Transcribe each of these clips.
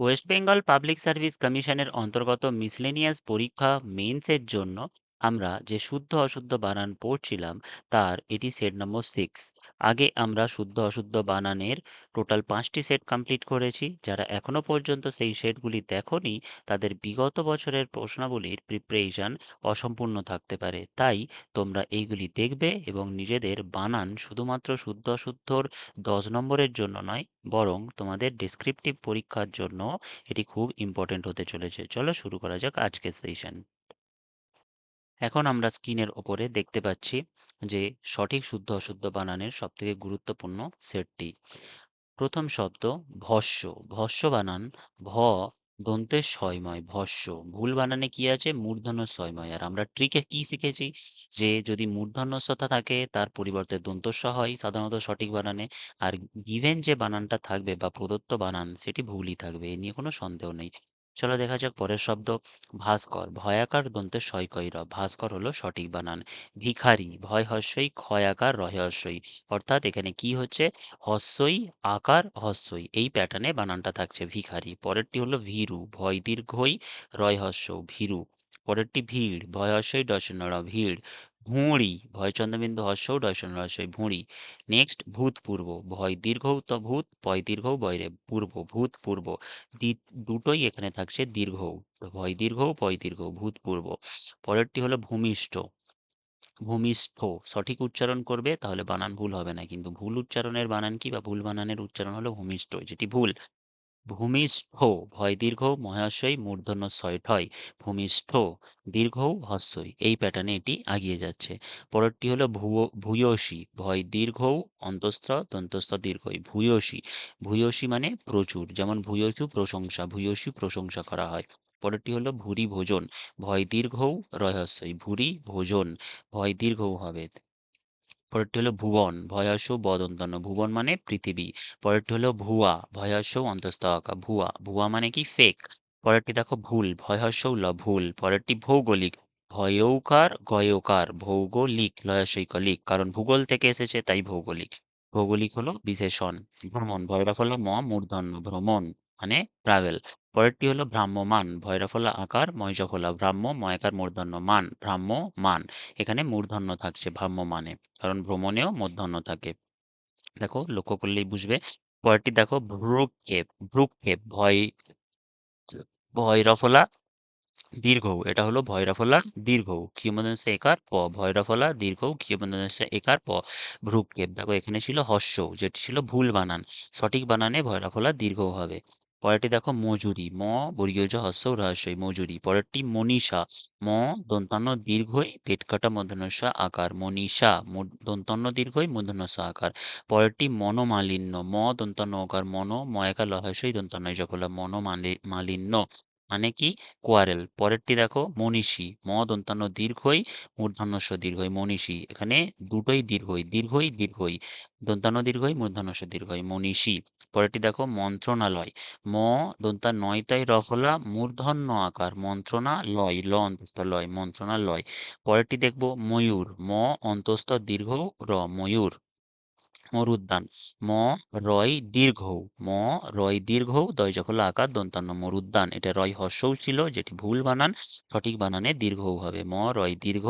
West Bengal public service কমিশনের অন্তর্গত miscellaneous পরীক্ষা মেন্সের জন্য আমরা যে শুদ্ধ অশুদ্ধ বানান পড়ছিলাম, তার এটি সেট নম্বর সিক্স আগে আমরা শুদ্ধ অশুদ্ধ বানানের টোটাল পাঁচটি সেট কমপ্লিট করেছি। যারা এখনও পর্যন্ত সেই সেটগুলি দেখনি, তাদের বিগত বছরের প্রশ্নাবলীর প্রিপারেশন অসম্পূর্ণ থাকতে পারে। তাই তোমরা এইগুলি দেখবে এবং নিজেদের বানান শুধুমাত্র শুদ্ধ অশুদ্ধর দশ নম্বরের জন্য নয়, বরং তোমাদের ডেসক্রিপটিভ পরীক্ষার জন্য এটি খুব ইম্পর্টেন্ট হতে চলেছে। চলো শুরু করা যাক আজকের সেশন এখন আমরা স্ক্রিনের ওপরে দেখতে পাচ্ছি যে সঠিক শুদ্ধ অশুদ্ধ বানানের সবথেকে গুরুত্বপূর্ণ সেটটি। প্রথম শব্দ ভস্য। ভস্য বানান ভ দন্তের ছয়ময় ভস্য। ভুল বানানে কি আছে? মূর্ধন্য ছয়ময় আর আমরা ট্রিকে কি শিখেছি? যে যদি মূর্ধন্যস্বতা থাকে, তার পরিবর্তে দন্তস্ব হয় সাধারণত সঠিক বানানে। আর গিভেন যে বানানটা থাকবে বা প্রদত্ত বানান, সেটি ভুলই থাকবে, এ নিয়ে কোনো সন্দেহ নেই। চলো দেখা যাক পরের শব্দ। ভাস্কর, ভয়াকার দন্তে সৈকই র ভাস্কর হলো সঠিক বানান। ভিখারি ভয় হস্যই ক্ষয়াকার, রহস্যই। অর্থাৎ এখানে কি হচ্ছে? হস্যই, আকার, হস্যই। এই প্যাটার্নে বানানটা থাকছে ভিখারি। পরেরটি হলো ভীরু, ভয় দীর্ঘই রয় হস্য ভীরু। পরেরটি ভিড় ভয় হস্যই ডসনরা ভিড়। ভুঁড়ি ভয় চন্দ্রবিন্দু হস্যও ডসন রস্যই ভুঁড়ি। নেক্সট ভূতপূর্ব ভয় দীর্ঘ তো ভূত পয় দীর্ঘও বয়রে পূর্ব ভূতপূর্ব দুটোই এখানে থাকছে দীর্ঘ ভয় দীর্ঘ পয় দীর্ঘ ভূতপূর্ব পরেরটি হলো ভূমিষ্ঠ। ভূমিষ্ঠ, সঠিক উচ্চারণ করবে, তাহলে বানান ভুল হবে না, কিন্তু ভুল উচ্চারণের বানান কি বা ভুল বানানের উচ্চারণ হলো ভূমিষ্ঠ, যেটি ভুল। ভূমিষ্ঠ ভয় দীর্ঘ মহাশয় মূর্ধন্য ছয়ঠয় ভূমিষ্ঠ দীর্ঘ হস্যই। এই প্যাটার্নে এটি আগিয়ে যাচ্ছে। পরেরটি হলো ভূয়, ভূয়সী ভয় দীর্ঘ অন্তস্থ, দন্তস্থ দীর্ঘই ভূয়সী। ভূয়সী মানে প্রচুর, যেমন ভূয়সু প্রশংসা, ভূয়সী প্রশংসা করা হয়। পরেরটি হলো ভুরি ভোজন, ভয় দীর্ঘ রহস্যই ভুরি ভোজন, ভয় দীর্ঘ হবে পরেরটি হলো ভুবন, ভয়াস বদন্তন্য। ভুবন মানে পৃথিবী। পরেরটি হলো ভুয়া, ভয়াস অন্তস্থ ভুয়া ভুয়া মানে কি? ফেক পরেরটি দেখো ভুল, ভয়স ল, ভুল। পরেরটি ভৌগোলিক। ভয়ৌকার, গয়কার, ভৌগোলিক লয়াসৈকলিক কারণ ভূগোল থেকে এসেছে, তাই ভৌগোলিক। ভৌগোলিক হলো বিশেষণ। ভ্রমণ। ভয়রা হলো ম, মূর্ধন্য। ভ্রমণ। মানে ট্রাভেল পরেরটি হলো ভ্রাম্যমান ভৈরফলা আকার ময়জফলা ভ্রাম্য ময়াকার মূর্ধন্য মান ভ্রাম্য মান এখানে মূর্ধন্য থাকছে ভ্রাম্যমানে কারণ ভ্রমণেও মূর্ধন্য থাকে। দেখো, লক্ষ্য করলেই বুঝবে। পরেরটি দেখো, ভ্রুক্ষেপ ভ্রুক্ষেপ, ভয় ভৈরফলা দীর্ঘ এটা হলো ভৈরফলা দীর্ঘ কিয়মদনসে একার প ভৈরফলা দীর্ঘ কিয়মদনসে একার প, ভ্রুক্ষেপ। দেখো, এখানে ছিল হস্য যেটি ছিল ভুল বানান, সঠিক বানানে ভৈরফলা দীর্ঘ হবে। পরেরটি দেখো মজুরি, ম, বর্গীয়জ হস্য রহস্যই, মজুরি। পরেরটি মনীষা, ম, দন্তান্ন দীর্ঘই পেট কাটা মধ্যনস্য আকার, মনীষা দন্তান্ন দীর্ঘই মধ্যনস্য আকার। পরেরটি মনোমালিন্য, ম, দন্তান্ন অকার, মনো, ময়কা লহস্যই দন্তান্ন জফলা মনোমালিন্য মানে কি? কোয়ারেল পরেরটি দেখো, মনীষী। ম দন্তান্ন দীর্ঘই মূর্ধন্যস্য দীর্ঘই, মনীষী। এখানে দুটোই দীর্ঘই দীর্ঘই দীর্ঘই। দন্তান্ন দীর্ঘই মূর্ধন্যস্য দীর্ঘই, মনীষী। পরেরটি দেখো, মন্ত্রণালয়। ম দন্তা নয়তাই রফলা মূর্ধন্য আকার, মন্ত্রণালয়, ল অন্তস্থ লয়, মন্ত্রণালয়। পরেরটি দেখব, ময়ূর। ম, অন্তস্থ দীর্ঘ, র, ময়ূর। মরুদ্যান। ম, রয়, দীর্ঘ। ম, রয়, দীর্ঘ, দয় যখন আকার, দন্তান্ন মরুদ্যান। এটা রয় হর্ষও ছিল, যেটি ভুল বানান, সঠিক বানানে দীর্ঘ হবে। ম, রয়, দীর্ঘ,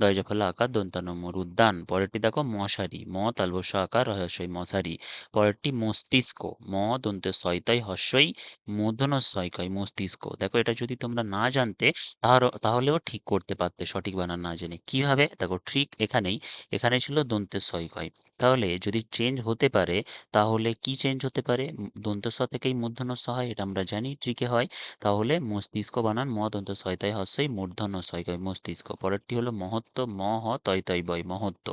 দয় যখন আকার, দন্তান্ন মরুদ্যান। পরেরটি দেখো, মশারি। ম তালবস্য আকার, রহস্যই মশারি। পরেরটি মস্তিষ্ক। ম, দন্তে সয়তাই হস্যই মূর্ধন সয়কয় মস্তিষ্ক। দেখো, এটা যদি তোমরা না জানতে তাহলেও ঠিক করতে পারতে, সঠিক বানান না জেনে। কীভাবে? দেখো, ঠিক এখানেই। এখানে ছিল দন্তের সয়কয় তাহলে যদি চেঞ্জ হতে পারে, তাহলে কি চেঞ্জ হতে পারে? দন্ত স থেকেই মূর্ধন্য হয়, এটা আমরা জানি ট্রিকে হয়। তাহলে মস্তিষ্ক বানান ম দন্ত তাই হস্যই মূর্ধন্য কয় মস্তিষ্ক। পরেরটি হলো মহত্ব, ম, হ, তয় তয়, বয়, মহত্ব।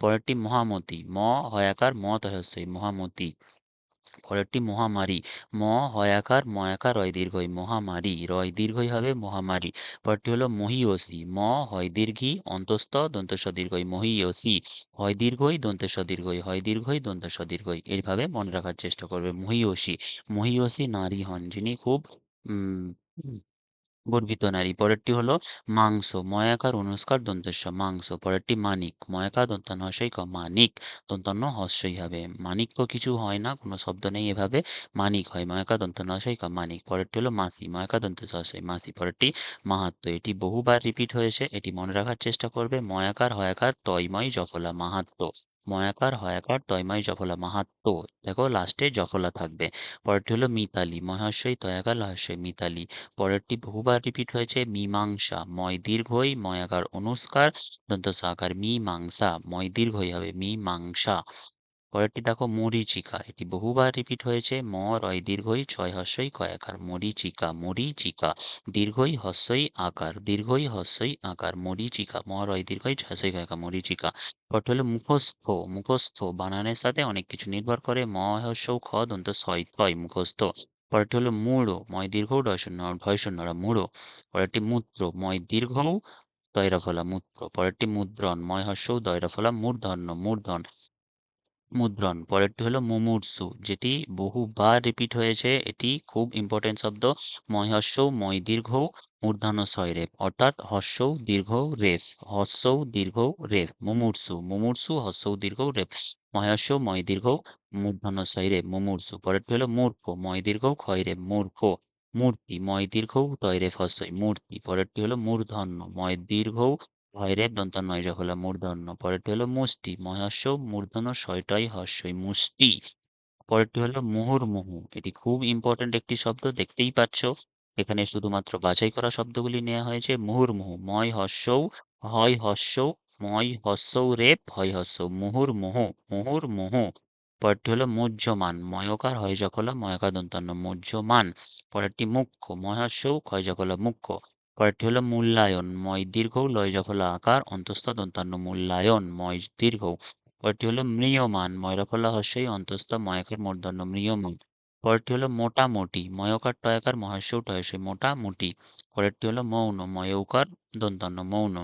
পরেরটি মহামতি, ম, হয়াকার, ম, তয় হস্যই মহামতি। পরেরটি মহামারী। ম হয়াকার ময়াকার রয় দীর্ঘই। মহামারী, রয় দীর্ঘই হবে মহামারী। পরেরটি হলো মহিয়সী। ম হয় দীর্ঘি, অন্তস্থ, দন্তস্ব দীর্ঘই। মহিয়সী, হয় দীর্ঘই দন্ত দীর্ঘই। হয় দীর্ঘই দন্ত দীর্ঘই। এইভাবে মনে রাখার চেষ্টা করবে মহিয়সী। মহিয়সী নারী হন যিনি খুব গর্বিত নারী। পরেরটি হলো মাংস, ময়াকার অনুস্কার দন্তেস্ব মাংস। পরেরটি মানিক ময়াকার দন্তান্ন হস্যই ক, মানিক। দন্তান্ন হস্যই হবে। মানিক্য কিছু হয় না, কোনো শব্দ নেই এভাবে। মানিক হয় ময়াকার দন্তান্ন হস্যই ক, মানিক। পরেরটি হলো মাসি ময়াকার দন্ত হস্যই, মাসি। পরেরটি মাহাত্ম, এটি বহুবার রিপিট হয়েছে, এটি মনে রাখার চেষ্টা করবে। ময়াকার, হয়াকার তয়ময় জফলা মাহাত্ম। ময়াকার হয়াকার তয়মাই জফলা মাহাত্ম দেখো লাস্টে জফলা থাকবে। পরেরটি হলো মিতালি। মহাশয় তয়াকার লহাশয় মিতালি। পরেরটি বহুবার রিপিট হয়েছে, মীমাংসা। ময় দীর্ঘই ময়াকার অনুস্কার দন্ত সাকার মীমাংসা। ময় দীর্ঘই হবে মীমাংসা। পরেরটি দেখো মরীচিকা। এটি বহুবার রিপিট হয়েছে। ম রয় দীর্ঘই, ছয় হস্যই কয়াকার মরীচিকা মরীচিকা, দীর্ঘই, হস্যই, আকার। দীর্ঘই, হস্যই, আকার, মরীচিকা ম রয় দীর্ঘই, ছয় হস্যই কয়াকার মরীচিকা। পরটি হলো মুখস্থ। মুখস্থ বানানের সাথে অনেক কিছু নির্ভর করে। ম, হস্য, খ, দন্ত, ছয় ছয় মুখস্থ। পরেরটি হলো মূঢ়। ময় দীর্ঘ ডয় শূন্য, ঢয় মূঢ়। পরেরটি মূত্র। ময় দীর্ঘ দয়রা ফলা মূত্র। পরেরটি মুদ্রণ। ময় হস্য দয়রা ফলা মূর্ধন্য, মূর্ধন। মুদ্রণ, পরেরটি হলো মুমূর্ষু। যেটি বহুবার রিপিট হয়েছে, এটি খুব ইম্পর্টেন্ট শব্দ। ময় হস্য ময় দীর্ঘ মূর্ধন্য ছয় রেফ অর্থাৎ হস্য দীর্ঘ রেফ হস্য দীর্ঘ রেফ, মুমূর্ষু মুমূর্ষু হস্য দীর্ঘ রেফ মহাস্য ময় দীর্ঘ মূর্ধন্য ছয় রেফ মুমূর্ষু। পরেরটি হলো মূর্খ ময় দীর্ঘ ক্ষয় মূর্খ, মূর্তি ময় দীর্ঘ তয় রেফ মূর্তি। পরেরটি হলো মূর্ধন্য ময় দীর্ঘ ভৈরেব দন্তান্ন ইরা হলো মূর্ধন্য, পরেরটি হলো মুষ্টি। মহাস্য মূর্ধন্য ছয়টাই হস্যই, মুষ্টি। পরেরটি হলো মুহুর্মুহু। এটি খুব ইম্পর্ট্যান্ট একটি শব্দ, দেখতেই পাচ্ছ। এখানে শুধুমাত্র বাছাই করা শব্দগুলি নেওয়া হয়েছে। মুহুর্মুহু, ময় হস্যৌ হয় হস্যৌ ময় হস্যৌ রেপ হয় হস্য মুহুর্মুহু মুহুর্মুহু। পরেরটি হলো মুহ্যমান, ময়কার হয় যখলা ময়কার দন্তান্ন মুহ্যমান। পরেরটি মুখ্য মহাস্যৌ ক্ষয় যখলা মুখ্য। পরেরটি হলো মূল্যায়ন, ময় দীর্ঘ, লয় যফলা আকার, অন্তস্থ, দন্তান্ন, মূল্যায়ন, ময় দীর্ঘ। কয়েকটি হলো ম্রিয়মান ময়রফলা হস্যই, অন্তস্থ, ময়কার মূর্ধন্য মৃয়মান পরেরটি হলো মোটামুটি ময়কার টয়কার মহাস্য টয়সে মোটামুটি। পরেরটি হলো মৌন ময়ৌকার দন্তান্ন, মৌন।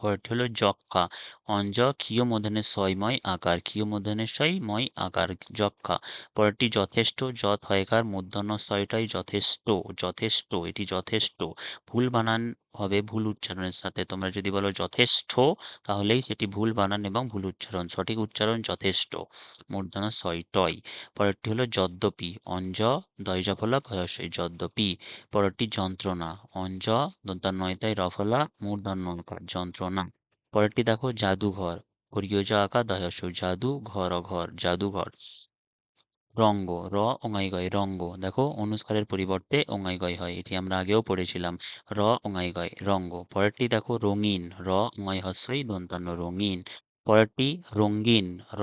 পরেরটি হলো যক্কা অঞ্জ ক্ষীয় মধ্যনের ছয়ময় আকার। ক্ষীয় মধ্যনের ছয়ময় আকার যক্কা পরেরটি যথেষ্ট যথ হয়কার, মূর্ধন্য সয়টাই যথেষ্ট যথেষ্ট, এটি যথেষ্ট। ভুল বানান হবে ভুল উচ্চারণের সাথে। তোমরা যদি বলো যথেষ্ট তাহলেই সেটি ভুল বানান এবং ভুল উচ্চারণ। সঠিক উচ্চারণ যথেষ্ট, মূর্ধন্য ছয়টয় পরেরটি হলো যদ্যপি। অঞ্জ, দয়জাফলা ভয়সই যদ্যপি। পরেরটি যন্ত্রণা। অঞ্জ দন্তান্নয়তায় রফলা, মূর্ধন্য আকার যন্ত্রণা পরেরটি দেখো, জাদুঘর। হরিয়জা আঁকা, দয়াস। জাদু, ঘর ঘর জাদুঘর। রঙ্গ। র গয়। রঙ্গ। দেখো, অনুস্কারের পরিবর্তে গয় হয়। এটি আমরা আগেও পড়েছিলাম। র গয়। রঙ্গ। পরেরটি দেখো, রঙিন। র ওঙাই হস্যই, দন্তান্ন। রঙিন। পরেরটি রঙ্গিন র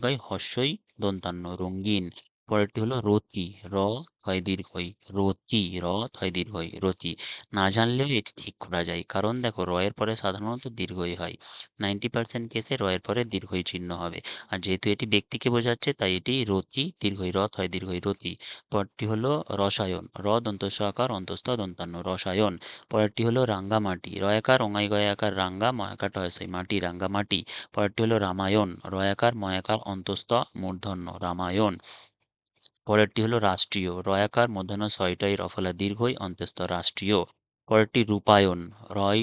গয়, হস্যই, দন্তান্ন। রঙ্গিন পরেরটি হলো রতি, র থয় দীর্ঘই রতি, র থয় দীর্ঘই রতি। না জানলেও এটি ঠিক করা যায়। কারণ দেখো, র এর পরে সাধারণত দীর্ঘই হয়। নাইনটি পার্সেন্ট কেসে র এর পরে দীর্ঘই চিহ্ন হবে। আর যেহেতু এটি ব্যক্তিকে বোঝাচ্ছে, তাই এটি রতি দীর্ঘই রথ হয় দীর্ঘই রতি। পরটি হলো রসায়ন। র দন্তস্ব আকার, অন্তস্থ দন্তান্ন, রসায়ন। পরেরটি হলো রাঙ্গামাটি রয়াকার ওঙাই গয়াকার রাঙ্গা ময়াকার টয়সই মাটি রাঙ্গামাটি পরেরটি হলো রামায়ণ। রয়াকার ময়াকার অন্তস্থ, মূর্ধন্য, রামায়ণ। পরেরটি হলো রাষ্ট্রীয়। রয়াকার মধ্যাহ্ন ছয়টাই রফলা দীর্ঘই অন্তস্থ রাষ্ট্রীয়। পরেরটি রূপায়ণ, রয়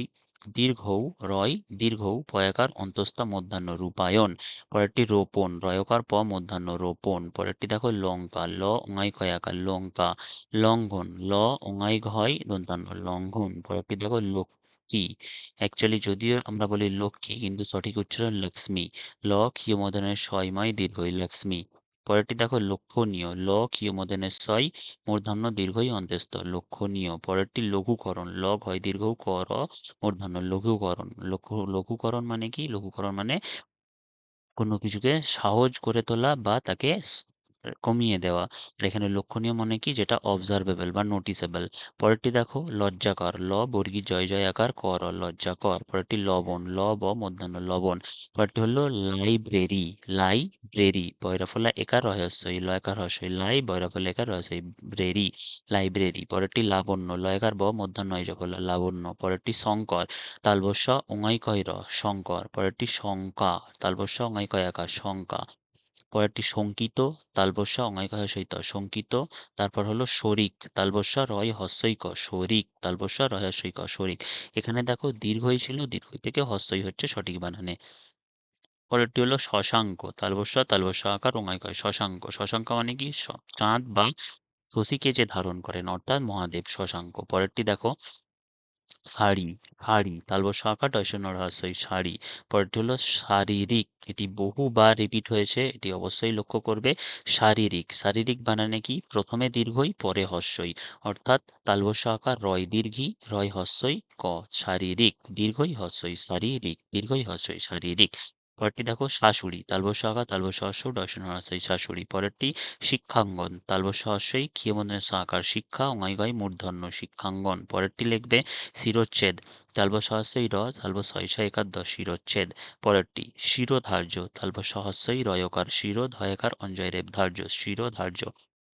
দীর্ঘৌ রয় দীর্ঘৌ পয়াকার অন্তস্থ মধ্যাহ্ন রূপায়ণ। পরেরটি রোপণ, রয়কার প মধ্যাহ্ন রোপণ। পরেরটি দেখো লঙ্কা, ল ওঙাই কয়াকার লঙ্কা। লঙ্ঘন, ল ওঙাই ঘয় দন্তান্ন লঙ্ঘন। পরেরটি দেখো লক্ষ্মী। অ্যাকচুয়ালি যদিও আমরা বলি লক্ষ্মী, কিন্তু সঠিক উচ্চারণ লক্ষ্মী। ল ক্ষীয় মদনের ছয়ময় দীর্ঘই লক্ষ্মী। পরেরটি দেখো লক্ষণীয়। ল ক্ষীয় মদনের ছয় মূর্ধন্য দীর্ঘই অন্তস্থ লক্ষণীয়। পরেরটি লঘুকরণ। ল ঘয় দীর্ঘ কর মূর্ধন্য। লঘুকরণ। লঘু লঘুকরণ মানে কি? লঘুকরণ মানে কোনো কিছুকে সহজ করে তোলা বা তাকে কমিয়ে দেওয়া। আর এখানে লক্ষণীয় মানে কি? যেটা অবজারভেবল বা নোটিসেবল পরেরটি দেখো, লজ্জাকর। ল, বর্গী, জয় জয়, আকার কর লজ্জাকর। পরেরটি লবণ, ল, ব, মধ্যাহ্ন, লবণ। পরেরটি হলো লাইব্রেরি লাইব্রেরি বৈরফলা একার রহস্যই, ল লয়কার রহস্যই, লাই, বৈরফলা একার রহস্যই ব্রেরি লাইব্রেরি পরেরটি লাবণ্য লয়কার ব, মধ্যাহ্ন জফলা লাবণ্য। পরেরটি শঙ্কর, তালবস্য ওঙাই কয় র, শঙ্কর। পরেরটি শঙ্কা, তালবস্য ওঙাই আকার, শঙ্কা। পরেরটি শঙ্কিত তালবস্যা অঙাইকায় সহিত শঙ্কিত। তারপর হলো শরিক তালবস্যা রয় হস্যই ক শরিক তালবস্যা রয় হস্যই ক শরিক। এখানে দেখো দীর্ঘই ছিল দীর্ঘ থেকে হস্যই হচ্ছে সঠিক বানানে। পরেরটি হলো শশাঙ্ক তালবস্যা তালবস্যা আকার ওঙাইকয় শশাঙ্ক। শশাঙ্ক মানে কি? চাঁদ বা শশীকে যে ধারণ করেন, অর্থাৎ মহাদেব শশাঙ্ক। পরেরটি দেখো শাড়ি শাড়ি। তালবস্যা আকার হয়েছে হ্রস্বই শাড়ি। পরেরটি হলো শারীরিক, এটি বহুবার রিপিট হয়েছে, এটি অবশ্যই লক্ষ্য করবে। শারীরিক শারীরিক বানানে কি? প্রথমে দীর্ঘই, পরে হস্যই। অর্থাৎ তালব আকার রয় দীর্ঘি, রয় হস্যই ক, শারীরিক, দীর্ঘই হস্যই শারীরিক, দীর্ঘই হস্যই শারীরিক। পরেরটি দেখো শাশুড়ি তালবস্য আঁকা তালবস্য ডয়সন্য হ্রস্বই শাশুড়ি। পরেরটি শিক্ষাঙ্গন তালবস্য হস্যই ক্ষিয়মনের আকার শিক্ষা অঙ্গাই মূর্ধন্য শিক্ষাঙ্গন। পরেরটি লিখবে শিরোচ্ছেদ তালব সহস্রই র তালব একার একাদশ শিরোচ্ছেদ। পরেরটি শিরোধার্য তালব সহস্রই রয়কার শিরোধয়কার অঞ্জয় রেবধার্য শিরোধার্য।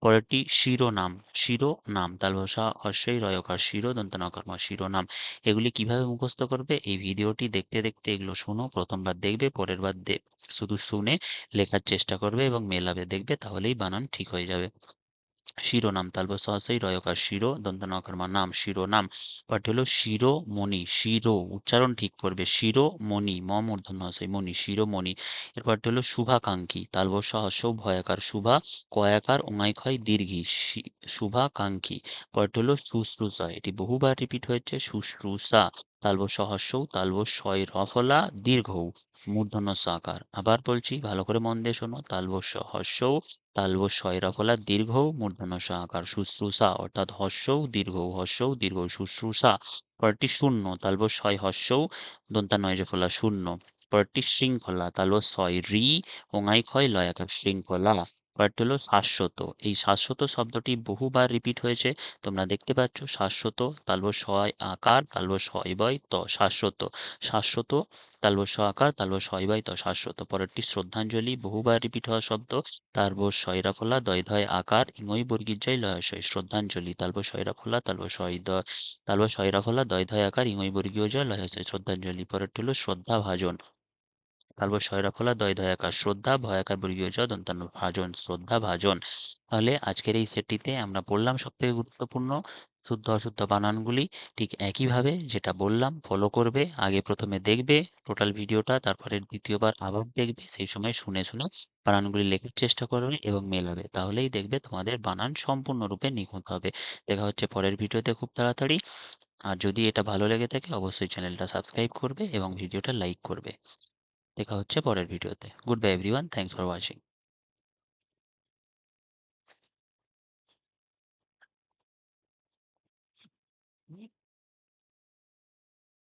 পরেরটি শিরোনাম শিরোনাম। তাল ভাষা অশ্বই রয়কার শিরো, দন্তনকর্ম শিরোনাম। এগুলি কীভাবে মুখস্থ করবে? এই ভিডিওটি দেখতে দেখতে এগুলো শোনো। প্রথমবার দেখবে পরের বার শুধু শুনে লেখার চেষ্টা করবে এবং মেলাবে দেখবে, তাহলেই বানান ঠিক হয়ে যাবে। শিরোনাম তালব সহসই রয়কার শিরো দন্তনকর্মা নাম শিরোনাম। পাঠ্য হলো শিরোমণি, শিরো, উচ্চারণ ঠিক করবে, শিরোমণি ম মূর্ধন্য হসই মণি, শিরোমণি। এরপর হলো শুভাকাঙ্ক্ষী তালব সহস্য ভয়াকার শুভা কয়াকার ওঙাই ক্ষয় দীর্ঘি শুভাকাঙ্ক্ষী। পরটি হলো শুশ্রূষা, এটি বহুবার রিপিট হয়েছে, শুশ্রূষা। তালব সহস্য তালব শয় রফলা দীর্ঘ মূর্ধন্য আকার আবার বলছি, ভালো করে মন দিয়ে শোনো, তালব সহস্য তালব শয় রফলা দীর্ঘ মূর্ধন্য আকার শুশ্রূষা, অর্থাৎ হস্যৌ দীর্ঘ হস্যৌ দীর্ঘ শুশ্রূষা। পরটি শূন্য, তালব ছয় হস্যৌ দন্তা নয় যে ফলা শূন্য। পরটি শৃঙ্খলা, তালব ছয় রি, ওঙাই ক্ষয় লয় শৃঙ্খলা। পরেরটি হলো শাশ্বত। এই শাশ্বত শব্দটি বহুবার রিপিট হয়েছে। তোমরা দেখতে পাচ্ছ শাশ্বত, তালব ছয় আকার, তালব ছয় বয় ত, শাশ্বত। শাশ্বত, তালব স আকার, তালব ছয় বয় ত, শাশ্বত। পরেরটি শ্রদ্ধাঞ্জলি, বহুবার রিপিট হওয়া শব্দ। তালব সয়রা ফলা দয় ধয় আকার ইঙই বর্গীর জয় লয় শ্রদ্ধাঞ্জলি। তালব সয়রা ফলা তালব সয় দ, তালব সয়রা ফলা দয় ধয় আকার ইঙই বর্গীয় জয় লয় শ্রদ্ধাঞ্জলি। পরেরটি হলো শ্রদ্ধা ভাজন তারপর শয়রাফলা দয় দয়াকার শ্রদ্ধা ভয়াকার বর্গীয় জ ভাজন, শ্রদ্ধা ভাজন। তাহলে আজকের এই সেটটিতে আমরা পড়লাম সবথেকে গুরুত্বপূর্ণ শুদ্ধ অশুদ্ধ বানানগুলি ঠিক একইভাবে যেটা বললাম ফলো করবে, আগে প্রথমে দেখবে টোটাল ভিডিওটা তারপরে দ্বিতীয়বার আবার দেখবে, সেই সময় শুনে শুনে বানানগুলি লেখার চেষ্টা করবে এবং মেলাবে। তাহলেই দেখবে তোমাদের বানান সম্পূর্ণরূপে নিখুঁত হবে। দেখা হচ্ছে পরের ভিডিওতে খুব তাড়াতাড়ি। আর যদি এটা ভালো লেগে থাকে, অবশ্যই চ্যানেলটা সাবস্ক্রাইব করবে এবং ভিডিওটা লাইক করবে। দেখা হচ্ছে পরের ভিডিওতে। Goodbye everyone thanks for watching